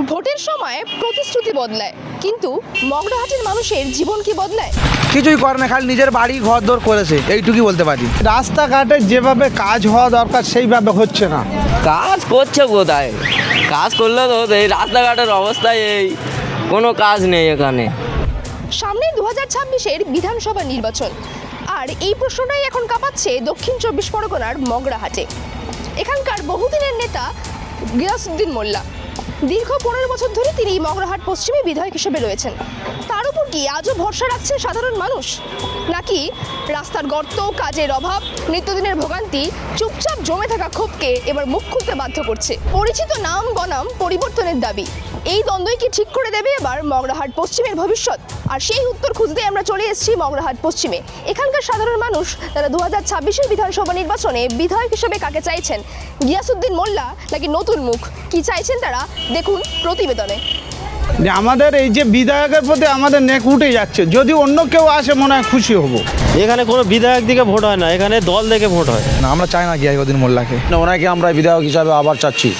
ভোটের সময় প্রতিশ্রুতি বদলায় কিন্তু মগরাহাটের মানুষের জীবন কি বদলায়? কিছুই করে না খালি নিজের বাড়ি ঘর দর করেছে এইটুকুই বলতে পারি। রাস্তাঘাটে যেভাবে কাজ হওয়া দরকার সেইভাবে হচ্ছে না। কাজ করছে কোথায় কাজ করলে তো এই রাস্তাঘাটের অবস্থায় এই কোনো কাজ নেই এখানে। সামনে দু হাজার ছাব্বিশের বিধানসভা নির্বাচন আর এই প্রশ্নটাই এখন কাঁপাচ্ছে দক্ষিণ চব্বিশ পরগনার মগরাহাটে। এখানকার বহুদিনের নেতা গিয়াসুদ্দিন মোল্লা। দীর্ঘ পনেরো বছর ধরে তিনি মগরাহাট পশ্চিমে বিধায়ক হিসেবে রয়েছেন। তার উপর কি আজও ভরসা রাখছেন সাধারণ মানুষ? নাকি রাস্তার গর্ত, কাজের অভাব, নিত্যদিনের ভোগান্তি, চুপচাপ জমে থাকা ক্ষোভকে এবার মুখ খুলতে বাধ্য করছে? পরিচিত নাম গনাম পরিবর্তনের দাবি। এই দ্বন্দ্বই কি ঠিক করে দেবে এবার মগরাহাট পশ্চিমের ভবিষ্যৎ? আর সেই উত্তর খুঁজতে আমরা চলে এসেছি মগরাহাট পশ্চিমে। এখানকার সাধারণ মানুষ তারা দু হাজার ছাব্বিশের বিধানসভা নির্বাচনে বিধায়ক হিসেবে কাকে চাইছেন? গিয়াসুদ্দিন মোল্লা নাকি নতুন মুখ? কি চাইছেন তারা? দেখুন প্রতিবেদনে। যে আমাদের এই যে বিধায়কের প্রতি আমাদের নেক উঠে যাচ্ছে যদি অন্য কেউ আসে মনে হয় খুশি হব। এখানে কোনো বিধায়ক দিকে ভোট হয় না এখানে দল দেখে ভোট হয়। না আমরা চাই না গিয়াইকদিন মোল্লাকে। ওনাকে আমরা বিধায়ক হিসাবে আবার চাচ্ছি।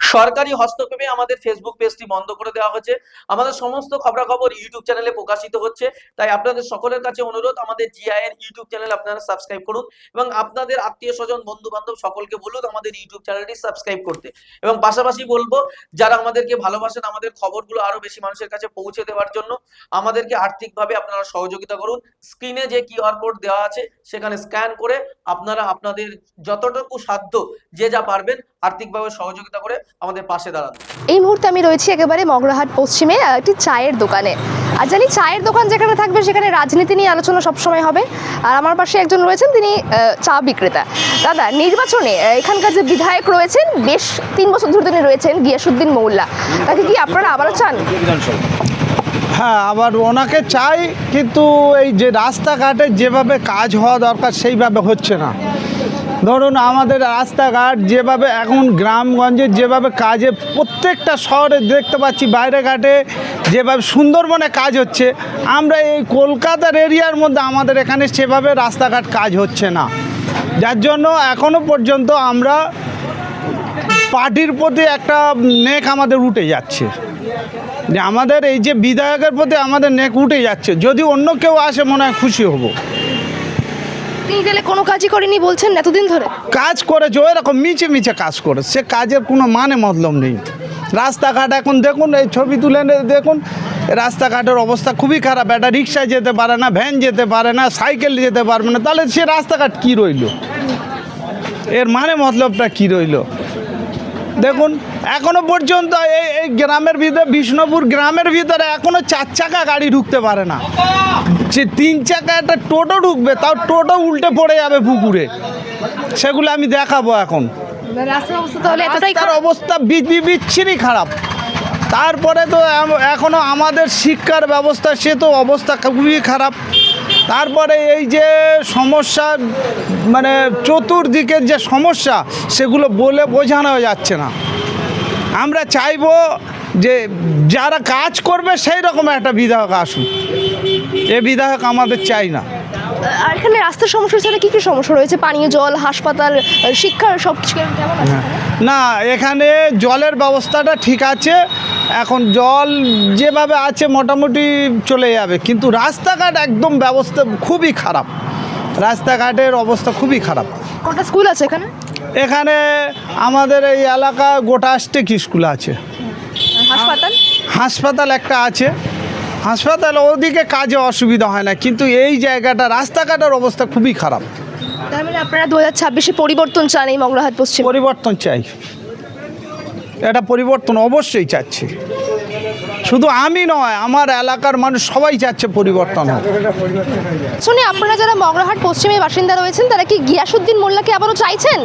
সরকারি হস্তক্ষেপে আমাদের ফেসবুক পেজটি বন্ধ করে দেওয়া হয়েছে। আমাদের সমস্ত খবরাখবর ইউটিউব চ্যানেলে প্রকাশিত হচ্ছে। তাই আপনাদের সকলের কাছে অনুরোধ, আমাদের জিআই এর ইউটিউব চ্যানেল আপনারা সাবস্ক্রাইব করুন এবং আপনাদের আত্মীয় স্বজন বন্ধু বান্ধব সকলকে বলুন আমাদের ইউটিউব চ্যানেলটি সাবস্ক্রাইব করতে। এবং পাশাপাশি বলব, যারা আমাদেরকে ভালোবাসেন, আমাদের খবরগুলো আরও বেশি মানুষের কাছে পৌঁছে দেওয়ার জন্য, আমাদেরকে আর্থিকভাবে আপনারা সহযোগিতা করুন। স্ক্রিনে যে কিউআর কোড দেওয়া আছে, সেখানে স্ক্যান করে আপনারা আপনাদের যতটুকু সাধ্য যে যা পারবেন আর্থিকভাবে সহযোগিতা করে আমাদের পাশে দাঁড়ান। এই মুহূর্তে আমি রয়েছি একেবারে মগরাহাট পশ্চিমে একটি চায়ের দোকানে। আর জানি চায়ের দোকান যেখানে থাকবে সেখানে রাজনীতি নিয়ে আলোচনা সবসময় হবে। আর আমার পাশে একজন রয়েছেন তিনি চা বিক্রেতা। দাদা নির্বাচনে এখানকার যে বিধায়ক রয়েছেন বেশ তিন বছর ধরে তিনি রয়েছেন গিয়াসুদ্দিন মৌল্লা। তাকে কি আপনারা আবারও চান? হ্যাঁ আবার ওনাকে চাই কিন্তু এই যে রাস্তাঘাটে যেভাবে কাজ হওয়া দরকার সেইভাবে হচ্ছে না। ধরুন আমাদের রাস্তাঘাট যেভাবে এখন গ্রামগঞ্জে যেভাবে কাজে প্রত্যেকটা শহরে দেখতে পাচ্ছি বাইরে ঘাটে যেভাবে সুন্দরবনে কাজ হচ্ছে, আমরা এই কলকাতার এরিয়ার মধ্যে আমাদের এখানে সেভাবে রাস্তাঘাট কাজ হচ্ছে না। যার জন্য এখনও পর্যন্ত আমরা পার্টির প্রতি একটা নেক আমাদের উঠে যাচ্ছে। যে আমাদের এই যে বিধায়কের প্রতি আমাদের নেক উঠে যাচ্ছে, যদি অন্য কেউ আসে মনে হয় খুশি হব। তিনি গেলে কোনো কাজই করেনি বলছেন এতদিন ধরে? কাজ করে যে এরকম মিছে মিছে কাজ করে। সে কাজের কোনো মানে মতলব নেই। রাস্তাঘাট এখন দেখুন, এই ছবি তুলে দেখুন, রাস্তাঘাটের অবস্থা খুবই খারাপ। এটা রিক্সায় যেতে পারে না, ভ্যান যেতে পারে না, সাইকেল যেতে পারবে না। তাহলে সে রাস্তাঘাট কী রইল? এর মানে মতলবটা কী রইল? দেখুন এখনও পর্যন্ত এই এই গ্রামের ভিতরে বিষ্ণুপুর গ্রামের ভিতরে এখনও চার চাকা গাড়ি ঢুকতে পারে না। যে তিন চাকা একটা টোটো ঢুকবে তাও টোটো উল্টে পড়ে যাবে পুকুরে। সেগুলো আমি দেখাবো এখন। রাস্তার অবস্থা অবস্থা বিচ্ছিরি খারাপ। তারপরে তো এম- এখনও আমাদের শিক্ষার ব্যবস্থা সে তো অবস্থা খুবই খারাপ। তারপরে এই যে সমস্যা মানে চতুর্দিকের যে সমস্যা সেগুলো বলে বোঝানো যাচ্ছে না। আমরা চাইব যে যারা কাজ করবে সেই রকম একটা বিধায়ক আসুক এ বিধায়ক আমাদের চাই না। আর এখানে রাস্তার সমস্যা ছাড়া কী কী সমস্যা রয়েছে? পানীয় জল হাসপাতাল শিক্ষা সব কিছু না এখানে জলের ব্যবস্থাটা ঠিক আছে। এখন জল যেভাবে আছে মোটামুটি চলে যাবে কিন্তু রাস্তাঘাট একদম ব্যবস্থা খুবই খারাপ। রাস্তাঘাটের অবস্থা খুবই খারাপ। কটা স্কুল আছে এখানে? এখানে আমাদের এই এলাকা গোটা স্টেক স্কুল আছে। হাসপাতাল? হাসপাতাল একটা আছে। হাসপাতাল ওদিকে কাজে অসুবিধা হয় না কিন্তু এই জায়গাটা রাস্তাঘাটের অবস্থা খুবই খারাপ। তার মানে আপনারা দু হাজার ছাব্বিশে পরিবর্তন চান এই মগরাহাট পশ্চিম? পরিবর্তন চাই। এটা পরিবর্তন অবশ্যই চাচ্ছি। শুধু আমি নয় আমার এলাকার মানুষ সবাই চাচ্ছে পরিবর্তন হোক। শুনে আপনারা যারা মগরাহাট পশ্চিমে বাসিন্দা রয়েছেন তারা কি গিয়াসুদ্দিন মোল্লাকে আবারও চাইছেন?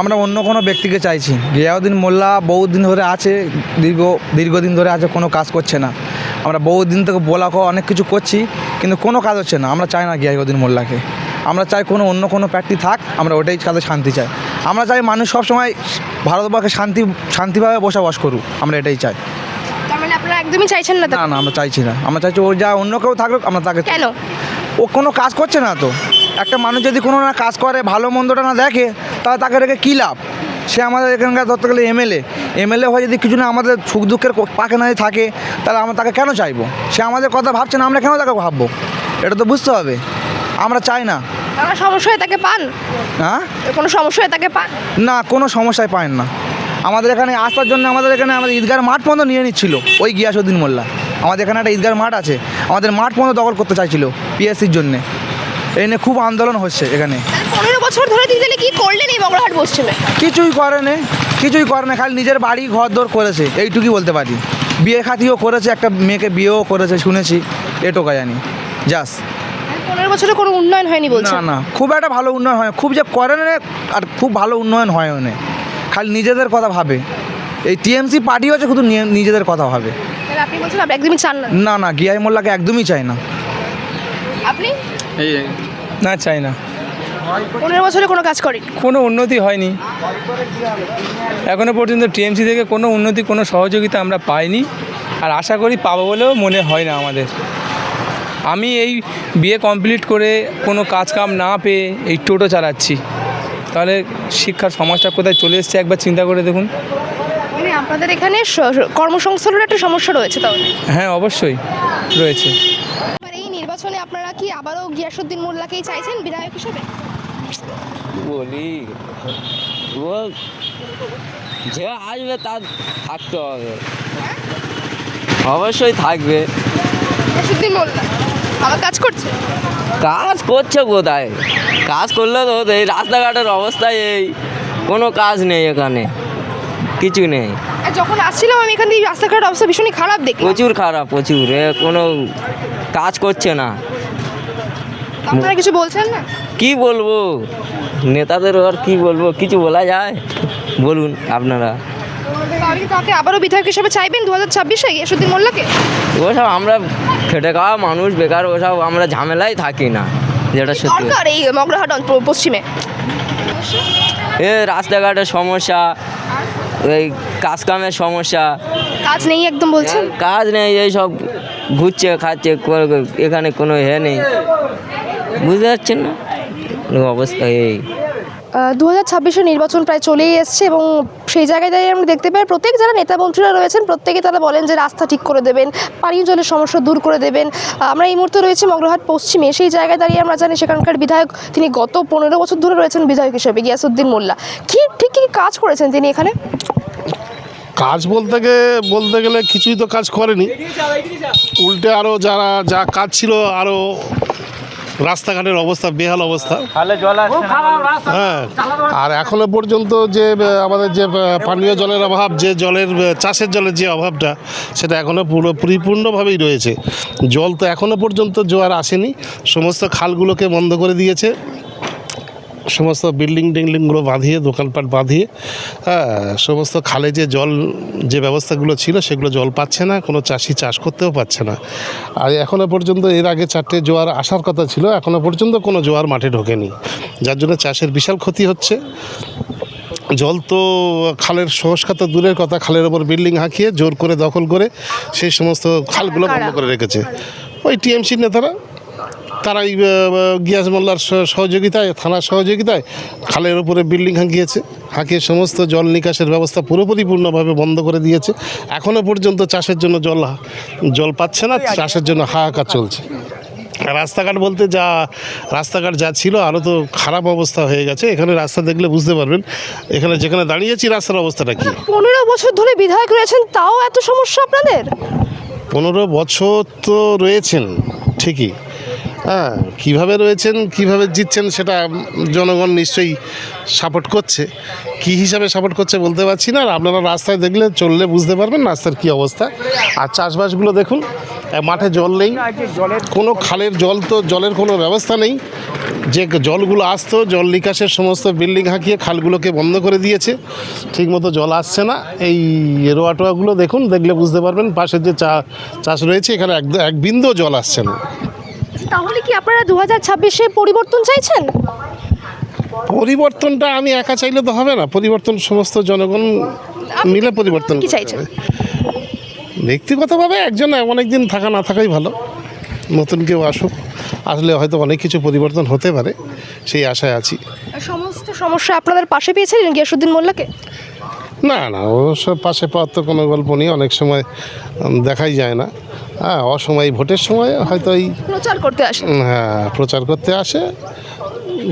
আমরা অন্য কোনো ব্যক্তিকে চাইছি। গিয়াউদ্দিন মোল্লা বহুদিন ধরে আছে দীর্ঘ দীর্ঘদিন ধরে আছে কোনো কাজ করছে না। আমরা বহুদিন থেকে বলা অনেক কিছু করছি কিন্তু কোনো কাজ হচ্ছে না। আমরা চাই না গিয়াউদ্দিন মোল্লাকে। আমরা চাই কোনো অন্য কোনো প্রার্থী থাক আমরা ওটাই কাজে শান্তি চাই। আমরা চাই মানুষ সবসময় ভারতবর্ষে শান্তি শান্তিভাবে বসবাস করুক আমরা এটাই চাই। তার মানে আপনারা একদমই চাইছেন না তা? না না আমরা চাইছি না। আমরা চাইছি ও যা অন্য কেউ থাকুক আমরা তাকে কেন? ও কোনো কাজ করছে না তো। একটা মানুষ যদি কোনো না কাজ করে ভালো মন্দটা না দেখে তাহলে তাকে রেখে কী লাভ? সে আমাদের এখানকার ধরতে গেলে এমএলএ। এমএলএ হয়ে যদি কিছু না আমাদের সুখ দুঃখের কো- পাকে না যদি থাকে তাহলে আমরা তাকে কেন চাইব? সে আমাদের কথা ভাবছে না আমরা কেন তাকে ভাববো? এটা তো বুঝতে হবে। আমরা চাই না। আপনারা সমস্যা হয়ে তাকে পান? হ্যাঁ? কোনো সমস্যা হয়ে তাকে পান? না কোনো সমস্যায় পায় না। আমাদের এখানে আসার জন্য আমাদের এখানে আমাদের ঈদগার মাঠ পর্যন্ত নিয়ে নিচ্ছিল ওই গিয়াসুদ্দিন মোল্লা। আমাদের এখানে একটা ঈদগার মাঠ আছে আমাদের মাঠ পর্যন্ত দখল করতে চাইছিল পিএসসির জন্যে। এই নিয়ে খুব আন্দোলন হচ্ছে এখানে। পনেরো বছর ধরে তাহলে কি করলেন এই মগরাহাট পশ্চিমে কিছুই করে নে কিছুই করে না খালি নিজের বাড়ি ঘর দর করেছে এইটুকুই বলতে পারি। বিয়ে খাতিও করেছে একটা মেয়েকে বিয়েও করেছে শুনেছি এটুকু জানি। জাস পনেরো বছরে কোনো উন্নয়ন হয়নি বলছে। না না খুব একটা ভালো উন্নয়ন হয় খুব যে করে না আর খুব ভালো উন্নয়ন হয় না। খালি নিজেদের কথা ভাবে। এই টিএমসি পার্টি হচ্ছে শুধু নিজেদের কথা ভাবে। আপনি বলছেন আপনি একদমই চান না। না না গিয়াই মোল্লাকে একদমই চাই না। আপনি? না চাই না। পনেরো বছরে কোনো কাজ করেন? কোনো উন্নতি হয়নি। এখনও পর্যন্ত টিএমসি থেকে কোনো উন্নতি কোনো সহযোগিতা আমরা পাইনি। আর আশা করি পাবো বলেও মনে হয় না আমাদের। আমি এই বিয়ে কমপ্লিট করে কোনো কাজ কাম না পেয়ে এই টোটো চালাচ্ছি। তাহলে শিক্ষার সমাজটা কোথায় চলে এসছে একবার চিন্তা করে দেখুন। মানে আপনাদের এখানে কর্মসংস্থানের একটা সমস্যা রয়েছে তাহলে? হ্যাঁ অবশ্যই রয়েছে। এবার এই নির্বাচনে আপনারা কি আবারও গিয়াসুদ্দিন মোল্লাকেই চাইছেন বিধায়ক হিসেবে? বলি ও যে আসবে তার থাকতে হবে। অবশ্যই থাকবে। গিয়াসুদ্দিন মোল্লা। আবার কাজ করছে? কাজ করছে কোথায় কাজ করলে তো এই রাস্তাঘাটের অবস্থা এই। কোনো কাজ নেই এখানে। কিছু নেই। যখন আসছিলাম আমি এখান থেকে রাস্তাঘাটের অবস্থা ভীষণই খারাপ দেখলাম। প্রচুর খারাপ প্রচুর। এ কোনো কাজ করছে না। আপনারা কিছু বলছেন না? কি বলব? নেতাদের আর কি বলব? কিছু বলা যায়? বলুন আপনারা। তাকে আবারও বিধায়ক হিসেবে চাইবেন দু হাজার ছাব্বিশে মোল্লাকে? ওসব আমরা খেটে খাওয়া মানুষ বেকার ওসব আমরা ঝামেলায় থাকি না যেটা সত্যি। দরকার এই মগরাহাট পশ্চিমে? এ রাস্তাঘাটের সমস্যা এই কাজ কামের সমস্যা। কাজ নেই একদম বলছেন? কাজ নেই এই সব ঘুরছে খাচ্ছে এখানে কোনো হে নেই। বুঝতে পারছেন না? অবস্থা এই। দু হাজার ছাব্বিশের নির্বাচন প্রায় চলেই এসছে এবং সেই জায়গায় দাঁড়িয়ে আমরা দেখতে পাই প্রত্যেক যারা নেতা মন্ত্রীরা রয়েছেন প্রত্যেকে তারা বলেন যে রাস্তা ঠিক করে দেবেন, পানীয় জলের সমস্যা দূর করে দেবেন। আমরা এই মুহূর্তে রয়েছে মগরহাট পশ্চিমে। সেই জায়গায় দাঁড়িয়ে আমরা জানি সেখানকার বিধায়ক তিনি গত পনেরো বছর ধরে রয়েছেন, বিধায়ক হিসেবে গিয়াসুদ্দিন মোল্লা। কি ঠিক কী কাজ করেছেন তিনি এখানে? কাজ বলতে বলতে গেলে কিছুই তো কাজ করেনি। উল্টে আরও যারা, যা কাজ ছিল আরও রাস্তাঘাটের অবস্থা বেহাল অবস্থা। হ্যাঁ। আর এখনও পর্যন্ত যে আমাদের যে পানীয় জলের অভাব যে জলের চাষের জলের যে অভাবটা সেটা এখনও পুরো পরিপূর্ণভাবেই রয়েছে। জল তো এখনও পর্যন্ত জোয়ার আসেনি। সমস্ত খালগুলোকে বন্ধ করে দিয়েছে। সমস্ত বিল্ডিং টিল্ডিংগুলো বাঁধিয়ে দোকানপাট বাঁধিয়ে হ্যাঁ সমস্ত খালে যে জল যে ব্যবস্থাগুলো ছিল সেগুলো জল পাচ্ছে না কোনো চাষি চাষ করতেও পারছে না। আর এখনও পর্যন্ত এর আগে চারটে জোয়ার আসার কথা ছিল এখনও পর্যন্ত কোনো জোয়ার মাঠে ঢোকেনি। যার জন্য চাষের বিশাল ক্ষতি হচ্ছে। জল তো খালের সংস্কার তো দূরের কথা খালের ওপর বিল্ডিং হাঁকিয়ে জোর করে দখল করে সেই সমস্ত খালগুলো বন্ধ করে রেখেছে। ওই টিএমসির নেতারা। তারাই আহ, গিয়াস মোল্লার সহযোগিতায় থানার সহযোগিতায় খালের উপরে বিল্ডিং হাঁকিয়েছে। হাঁকিয়ে সমস্ত জল নিকাশের ব্যবস্থা পুরোপুরি পূর্ণভাবে বন্ধ করে দিয়েছে। এখনও পর্যন্ত চাষের জন্য জল জল পাচ্ছে না চাষের জন্য হাহাকার চলছে। রাস্তাঘাট বলতে যা রাস্তাঘাট যা ছিল আরও তো খারাপ অবস্থা হয়ে গেছে। এখানে রাস্তা দেখলে বুঝতে পারবেন এখানে যেখানে দাঁড়িয়েছি রাস্তার অবস্থাটা কী? পনেরো বছর ধরে বিধায়ক রয়েছেন তাও এত সমস্যা আপনাদের? পনেরো বছর তো রয়েছেন ঠিকই। হ্যাঁ কীভাবে রয়েছেন, কীভাবে জিতছেন সেটা জনগণ নিশ্চয়ই সাপোর্ট করছে। কি হিসাবে সাপোর্ট করছে বলতে পারছি না, আর আপনারা রাস্তায় দেখলে, চললে বুঝতে পারবেন রাস্তার কী অবস্থা। আর চাষবাসগুলো দেখুন মাঠে জল নেই, কোনো খালের জল তো, জলের কোনো ব্যবস্থা নেই। যে জলগুলো আসতো, জল নিকাশের সমস্ত বিল্ডিং হাঁকিয়ে খালগুলোকে বন্ধ করে দিয়েছে। ঠিকমতো জল আসছে না। এই রোয়া টোয়াগুলো দেখুন, দেখলে বুঝতে পারবেন পাশের যে চা, চাষ রয়েছে, এখানে এক এক বিন্দু জল আসছে না। তাহলে কি আপনারা দু হাজার ছাব্বিশে পরিবর্তন চাইছেন? পরিবর্তনটা আমি একা চাইলে তো হবে না। পরিবর্তন সমস্ত জনগণ মিলে পরিবর্তন কি চাইছেন? ব্যক্তিগতভাবে একজন অনেক দিন থাকা না থাকাই ভালো। নতুন কেউ আসুক আসলে হয়তো অনেক কিছু পরিবর্তন হতে পারে সেই আশায় আছি। সমস্ত সমস্যা আপনাদের পাশে পেয়েছিলেন গিয়াসুদ্দিন মোল্লাকে? না না অবশ্য পাশে পাওয়ার তো কোনো গল্প নেই। অনেক সময় দেখাই যায় না। হ্যাঁ অসময় ভোটের সময় হয়তো এই প্রচার করতে আসে। হ্যাঁ প্রচার করতে আসে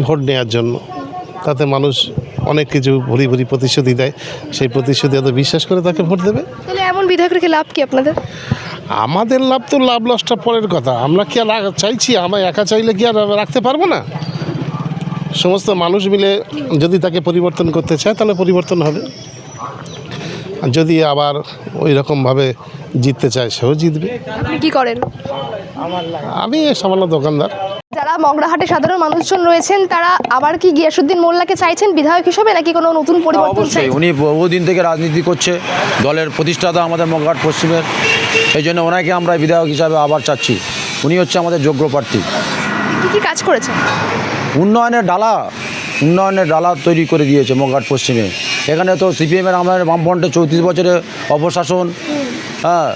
ভোট নেওয়ার জন্য। তাতে মানুষ অনেক কিছু ভরি ভরি প্রতিশ্রুতি দেয়। সেই প্রতিশ্রুতি এত বিশ্বাস করে তাকে ভোট দেবে? তাহলে এমন বিধায়ক রেখে লাভ কি আপনাদের? আমাদের লাভ তো লাভ লসটা পরের কথা। আমরা কি আর চাইছি? আমরা একা চাইলে কি আর রাখতে পারব না? সমস্ত মানুষ মিলে যদি তাকে পরিবর্তন করতে চায় তাহলে পরিবর্তন হবে। যদি আবার ওই রকমভাবে জিততে চায় সেও জিতবে। আপনি কি করেন? আমি সামান্য দোকানদার। যারা মগরাহাটে সাধারণ মানুষজন রয়েছেন তারা আবার কি গিয়াসুদ্দিন মোল্লাকে চাইছেন বিধায়ক হিসেবে নাকি কোনো নতুন পরিবর্তন অবশ্যই চাই উনি বহুদিন থেকে রাজনীতি করছে দলের প্রতিষ্ঠাতা আমাদের মগঘাট পশ্চিমের। সেই জন্য ওনাকে আমরা বিধায়ক হিসাবে আবার চাচ্ছি। উনি হচ্ছে আমাদের যোগ্য প্রার্থী। কি কি কাজ করেছেন? উন্নয়নের ডালা উন্নয়নের ডালা তৈরি করে দিয়েছে মগঘাট পশ্চিমে। এখানে তো সিপিএমের আমাদের বামফ্রন্টে চৌত্রিশ বছরে অপশাসন হ্যাঁ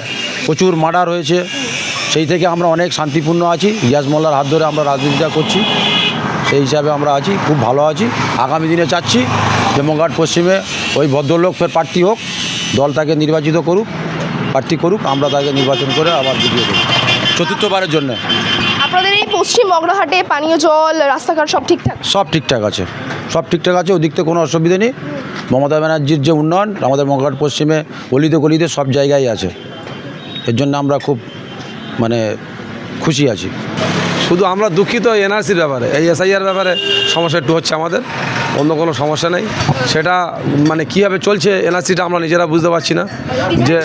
প্রচুর মার্ডার হয়েছে। সেই থেকে আমরা অনেক শান্তিপূর্ণ আছি। ইয়াস মোল্লার হাত ধরে আমরা রাজনীতিটা করছি। সেই হিসাবে আমরা আছি খুব ভালো আছি। আগামী দিনে চাচ্ছি যে মগঘাট পশ্চিমে ওই ভদ্রলোক ফের প্রার্থী হোক দল তাকে নির্বাচিত করুক প্রার্থী করুক আমরা তাকে নির্বাচন করে আবার জিতিয়ে দেবো চতুর্থবারের জন্য। আপনাদের এই পশ্চিম মগরাহাটে পানীয় জল রাস্তাঘাট সব ঠিকঠাক? সব ঠিকঠাক আছে। সব ঠিকঠাক আছে ওদিক থেকে কোনো অসুবিধা নেই। মমতা ব্যানার্জির যে উন্নয়ন আমাদের মগঘাট পশ্চিমে গলিতে গলিতে সব জায়গায় আছে। এর জন্য আমরা খুব মানে খুশি আছি। শুধু আমরা দুঃখিত এনআরসির ব্যাপারে এই এসআইআর ব্যাপারে সমস্যা একটু হচ্ছে আমাদের অন্য কোনো সমস্যা নেই। সেটা মানে কীভাবে চলছে এনআরসিটা আমরা নিজেরা বুঝতে পারছি না। যে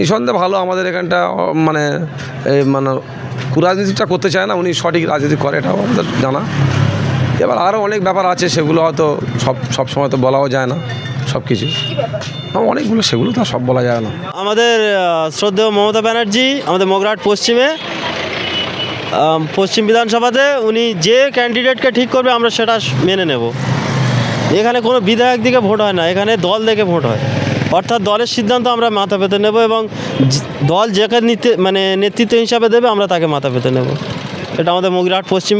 নিঃসন্দেহে ভালো আমাদের এখানটা মানে মানে রাজনীতিটা করতে চায় না উনি সঠিক রাজনীতি করে এটাও আমাদের জানা। এবার আরও অনেক ব্যাপার আছে, সেগুলো হয়তো সব সব সময় তো বলাও যায় না, সব কিছু। অনেকগুলো, সেগুলো তো সব বলা যায় না। আমাদের শ্রদ্ধেয় মমতা ব্যানার্জি আমাদের মগরাট পশ্চিমে পশ্চিম বিধানসভাতে উনি যে ক্যান্ডিডেটকে ঠিক করবে আমরা সেটা মেনে নেব। এখানে কোনো বিধায়ক দিকে ভোট হয় না, এখানে দল দেখে ভোট হয়। অর্থাৎ দলের সিদ্ধান্ত আমরা মাথা পেতে নেব এবং দল যাকে নিতে মানে নেতৃত্ব হিসাবে দেবে আমরা তাকে মাথা পেতে নেব। এটা আমাদের মগরাট পশ্চিম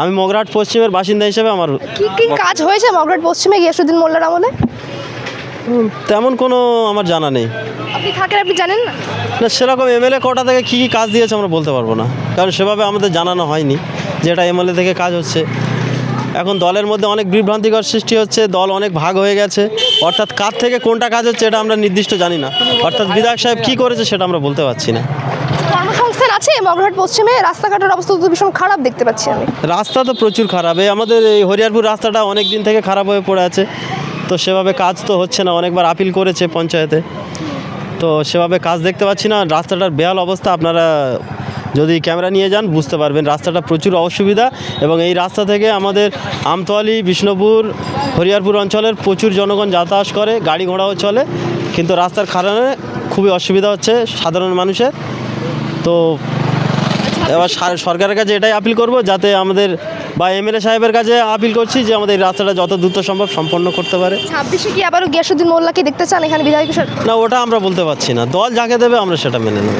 আমি মগরাট পশ্চিমের বাসিন্দা হিসেবে আমার কি কি কাজ হয়েছে মগরাট পশ্চিমে গিয়াসুদ্দিন মোল্লার আমলে? তেমন কোনো আমার জানা নেই। আপনি থাকেন আপনি জানেন না? না সেরকম এমএলএ কোটা থেকে কী কী কাজ দিয়েছে আমরা বলতে পারব না। কারণ সেভাবে আমাদের জানানো হয়নি যে এটা এমএলএ থেকে কাজ হচ্ছে। এখন দলের মধ্যে অনেক বিভ্রান্তিকর সৃষ্টি হচ্ছে দল অনেক ভাগ হয়ে গেছে। অর্থাৎ কার থেকে কোনটা কাজ হচ্ছে এটা আমরা নির্দিষ্ট জানি না। অর্থাৎ বিধায়ক সাহেব কী করেছে সেটা আমরা বলতে পারছি না। কর্মসংস্থান আছে? মগরাহাট, পশ্চিমে রাস্তাঘাটের অবস্থা তো ভীষণ খারাপ দেখতে পাচ্ছি আমি। রাস্তা তো প্রচুর খারাপ। এই আমাদের এই হরিয়ারপুর রাস্তাটা অনেক দিন থেকে খারাপ হয়ে পড়ে আছে। তো সেভাবে কাজ তো হচ্ছে না। অনেকবার আপিল করেছে পঞ্চায়েতে। তো সেভাবে কাজ দেখতে পাচ্ছি না। রাস্তাটার বেহাল অবস্থা আপনারা যদি ক্যামেরা নিয়ে যান, বুঝতে পারবেন। রাস্তাটা প্রচুর অসুবিধা এবং এই রাস্তা থেকে আমাদের আমতোয়ালি, বিষ্ণুপুর, হরিয়ারপুর অঞ্চলের প্রচুর জনগণ যাতায়াত করে, গাড়ি ঘোড়াও চলে। কিন্তু রাস্তার কারণে খুবই অসুবিধা হচ্ছে সাধারণ মানুষের। তো এবার সরকারের কাছে এটাই আপিল করব যাতে আমাদের বা এম এল এ সাহেবের কাছে আপিল করছি যে আমাদের রাস্তাটা যত দ্রুত সম্ভব সম্পন্ন করতে পারে। ছাব্বিশে কি আবারও গিয়াসুদ্দিন মোল্লাকে দেখতে চান এখানে বিধায়ক না ওটা আমরা বলতে পারছি না। দল যাকে দেবে আমরা সেটা মেনে নেব।